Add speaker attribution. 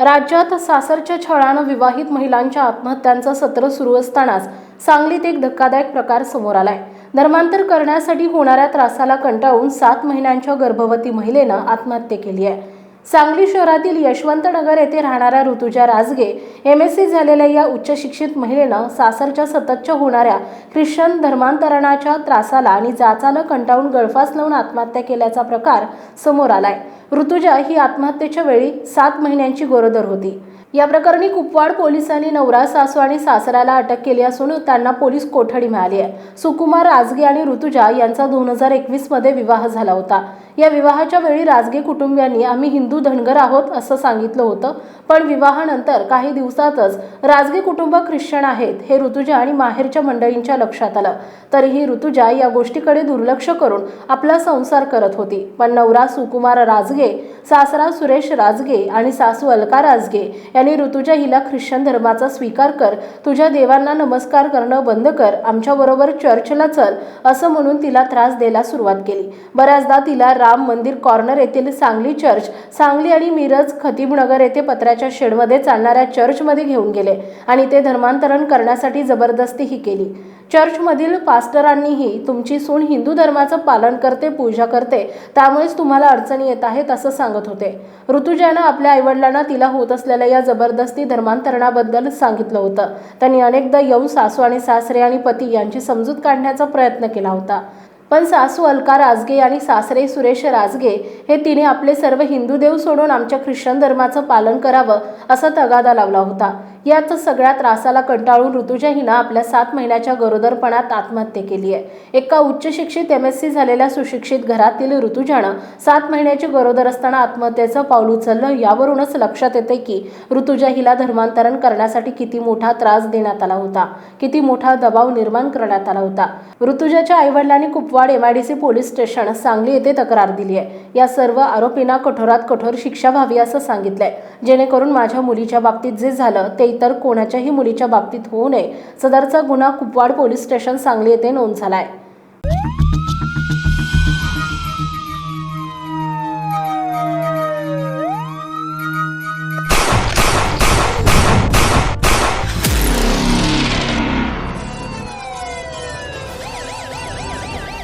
Speaker 1: राज्यात सासरच्या छळानं विवाहित महिलांच्या आत्महत्यांचं सत्र सुरू असतानाच सांगलीत एक धक्कादायक प्रकार समोर आलाय. धर्मांतर करण्यासाठी होणाऱ्या त्रासाला कंटाळून सात महिन्यांच्या गर्भवती महिलेनं आत्महत्या केली आहे. सांगली शहरातील यशवंतनगर येथे राहणाऱ्या Rutuja Rajage M S C झालेल्या या उच्च शिक्षित महिलेनं सासरच्या सततच्या होणाऱ्या ख्रिश्चन धर्मांतरणाच्या त्रासाला आणि जाचाला कंटाळून गळफास लावून आत्महत्या केल्याचा प्रकार समोर आलाय. ऋतुजा ही आत्महत्येच्या वेळी सात महिन्यांची गरोदर होती. या प्रकरणी कुपवाड पोलिसांनी नवरा सासू आणि सासऱ्याला अटक केली असून त्यांना पोलीस कोठडी मिळाली आहे. सुकुमार राजगे आणि ऋतुजा यांचा दोन हजार एकवीसमध्ये विवाह झाला होता. या विवाहाच्या वेळी राजगे कुटुंबियांनी आम्ही हिंदू धनगर आहोत असं सांगितलं होतं. पण विवाहानंतर काही दिवसातच राजगे कुटुंब ख्रिश्चन आहेत हे ऋतुजा आणि माहेरच्या मंडळींच्या लक्षात आलं. तरीही ऋतुजा या गोष्टीकडे दुर्लक्ष करून आपला संसार करत होती. पण नवरा सुकुमार राजगे सासरा सुरेश राजगे आणि सासू अलका राजगे यांनी ऋतुजा हिला ख्रिश्चन धर्माचा स्वीकार कर तुझ्या देवांना नमस्कार करणं बंद कर आमच्याबरोबर चर्चला चल असं म्हणून तिला त्रास द्यायला सुरुवात केली. बऱ्याचदा तिला राम मंदिर कॉर्नर येथील सांगली चर्च सांगली आणि मिरज खतीबनगर येथे पत्र्याच्या शेडमध्ये चालणाऱ्या चर्चमध्ये घेऊन गेले आणि ते धर्मांतरण करण्यासाठी जबरदस्तीही केली. चर्चमधील पास्टरांनीही तुमची सून हिंदू धर्माचं पालन करते पूजा करते त्यामुळेच तुम्हाला अडचणी येत आहेत असं सांगत होते. ऋतुजानं आपल्या आईवडिलांना तिला होत असलेल्या या जबरदस्ती धर्मांतरणाबद्दल सांगितलं होतं. त्यांनी अनेकदा येऊन सासू आणि सासरे आणि पती यांची समजूत काढण्याचा प्रयत्न केला होता. पण सासू अलका राजगे आणि सासरे सुरेश राजगे हे तिने आपले सर्व हिंदू देव सोडून आमच्या ख्रिश्चन धर्माचं पालन करावं असा तगादा लावला होता. याच सगळ्या त्रासाला कंटाळून ऋतुजा हिनं आपल्या सात महिन्याच्या गरोदरपणात आत्महत्या केली आहे एका उच्च शिक्षित एम एस सी झालेल्या सुशिक्षित घरातील ऋतुजानं सात महिन्याची गरोदर असताना आत्महत्येचं पाऊल उचललं यावरूनच लक्षात येते की ऋतुजा हिला धर्मांतरण करण्यासाठी किती मोठा त्रास देण्यात आला होता. किती मोठा दबाव निर्माण करण्यात आला होता. ऋतुजाच्या आईवडिलांनी Kupwad MIDC police station Sangli येथे तक्रार दिली आहे या सर्व आरोपींना कठोरात कठोर शिक्षा व्हावी असं सांगितलंय. जेणेकरून माझ्या मुलीच्या बाबतीत जे झालं ते इतर कोणाच्याही मुलीच्या बाबतीत होऊ नये. सदरचा गुन्हा कुपवाड पोलीस स्टेशन सांगली येथे नोंद झालाय.